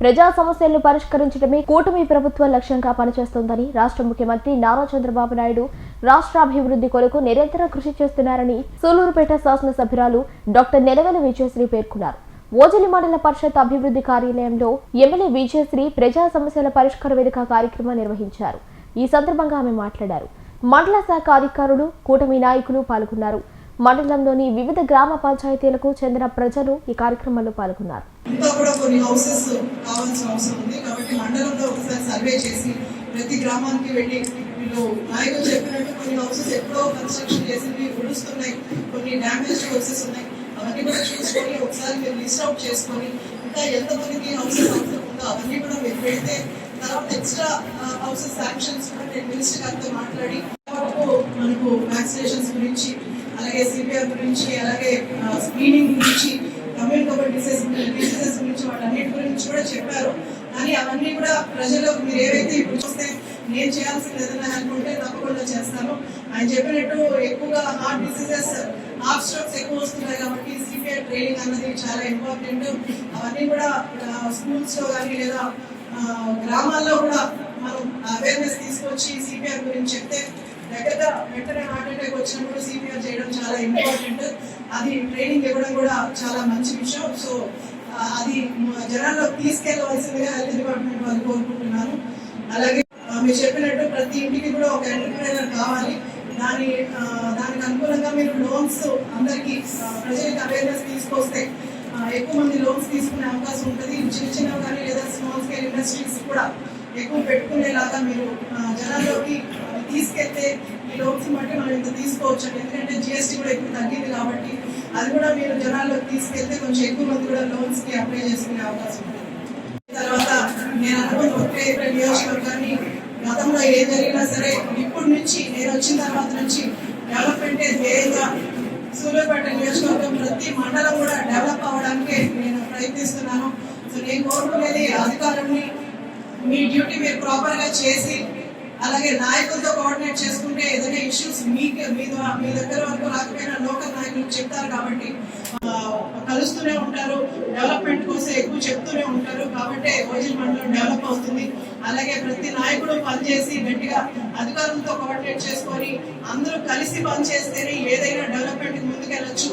ప్రజా సమస్యలను పరిష్కరించడమే కూటమి ప్రభుత్వ లక్ష్యంగా పనిచేస్తోందని రాష్ట్ర ముఖ్యమంత్రి నారా చంద్రబాబు నాయుడు రాష్ట్రాభివృద్ధి కొరకు నిరంతరం కృషి చేస్తున్నారని సూలూరుపేట శాసనసభ్యురాలు డాక్టర్ నెలవెల విజయశ్రీ పేర్కొన్నారు. ఓజలి మండల పరిషత్ అభివృద్ధి కార్యాలయంలో ఎమ్మెల్యే విజయశ్రీ ప్రజా సమస్యల పరిష్కార వేదిక కార్యక్రమం నిర్వహించారు. ఈ సందర్భంగా ఆమె మాట్లాడారు. మండల శాఖ అధికారులు కూటమి నాయకులు పాల్గొన్నారు. మండలంలోని వివిధ గ్రామ పంచాయతీలకు చెందిన ప్రజలు ఈ కార్యక్రమంలో పాల్గొన్నారు. ప్రతి గ్రామానికి వెళ్ళి వీళ్ళు నాయకులు చెప్పినట్టు కొన్ని హౌసెస్ ఎప్పుడో కన్స్ట్రక్షన్ చేసినవి ఉడుస్తున్నాయి కొన్ని డ్యామేజ్ హౌసెస్ ఉన్నాయి. అవన్నీ కూడా చూసుకొని ఒకసారి మీరు లిస్ట్ అవుట్ చేసుకొని ఇంకా ఎంతమందికి హౌసెస్ అవసరం ఉందో అవన్నీ కూడా మీరు పెడితే తర్వాత ఎక్స్ట్రా హౌసెస్ శాంక్షన్స్ కూడా నేను మినిస్టర్ గారితో మాట్లాడి మనకు వ్యాక్సినేషన్స్ అలాగే సిపిఆర్ గురించి అలాగే స్క్రీనింగ్ గురించి కమ్యూనికబుల్ డిసెస్ డిసీజెస్ గురించి వాటన్నిటి గురించి కూడా చెప్పారు. కానీ అవన్నీ కూడా ప్రజలకు మీరు ఏవైతే ఇప్పుడు చూస్తే నేను చేయాల్సింది ఏదైనా అనుకుంటే తప్పకుండా చేస్తాను. ఆయన చెప్పినట్టు ఎక్కువగా హార్ట్ డిసీజెస్ హార్ట్ స్ట్రోక్స్ ఎక్కువ వస్తున్నాయి కాబట్టి సిపిఆర్ ట్రైనింగ్ అన్నది చాలా ఇంపార్టెంట్. అవన్నీ కూడా స్కూల్స్లో కానీ లేదా గ్రామాల్లో కూడా మనం అవేర్నెస్ తీసుకొచ్చి సిపిఆర్ గురించి చెప్తే వెంటనే హార్ట్ అటాక్ వచ్చినప్పుడు సిపిఆర్ చేయడం చాలా ఇంపార్టెంట్ అది ట్రైనింగ్ ఇవ్వడం కూడా చాలా మంచి విషయం. సో అది జనాల్లో తీసుకెళ్ళవలసిందిగా హెల్త్ డిపార్ట్మెంట్ వాళ్ళు కోరుకుంటున్నాను అలాగే మీరు చెప్పినట్టు ప్రతి ఇంటికి కూడా ఒక ఎంటర్ప్రైనర్ కావాలి. దాని దానికి అనుకూలంగా మీరు లోన్స్ అందరికీ ప్రజలకు అవేర్నెస్ తీసుకొస్తే ఎక్కువ మంది లోన్స్ తీసుకునే అవకాశం ఉంటుంది. చిన్న చిన్నవి కానీ లేదా స్మాల్ స్కేల్ ఇండస్ట్రీస్ కూడా ఎక్కువ పెట్టుకునేలాగా మీరు జనాల్లోకి తీసుకెళ్తే ఈ లోన్స్ బట్టి మనం ఇంత తీసుకోవచ్చు ఎందుకంటే జిఎస్టీ కూడా ఎక్కువ తగ్గింది కాబట్టి అది కూడా మీరు జనాల్లోకి తీసుకెళ్తే కొంచెం ఎక్కువ మంది కూడా లోన్స్కి అప్లై చేసుకునే అవకాశం ఉంటుంది తర్వాత నేను అనుకున్న ఒకే నియోజకవర్గాన్ని గతంలో ఏం జరిగినా సరే ఇప్పటి నుంచి నేను వచ్చిన తర్వాత నుంచి డెవలప్మెంటే ధ్యేయంగా సూర్యాపేట నియోజకవర్గం ప్రతి మండలం కూడా డెవలప్ అవ్వడానికి నేను ప్రయత్నిస్తున్నాను. సో నేను కోరుకునేది అధికారుల్ని మీ డ్యూటీ మీరు ప్రాపర్గా చేసి అలాగే నాయకులతో కోఆర్డినేట్ చేసుకుంటే ఏదైనా ఇష్యూస్ మీకు మీ మీ దగ్గర వరకు రాకపోయినా లోకల్ నాయకులు చెప్తారు కాబట్టి కలుస్తూనే ఉంటారు. డెవలప్మెంట్ కోసం ఎక్కువ చెప్తూనే ఉంటారు. కాబట్టి ఓజిల్ మండలం డెవలప్ అవుతుంది. అలాగే ప్రతి నాయకుడు పనిచేసి గట్టిగా అధికారులతో కోఆర్డినేట్ చేసుకొని అందరూ కలిసి పనిచేస్తేనే ఏదైనా డెవలప్మెంట్ ముందుకెళ్ళొచ్చు.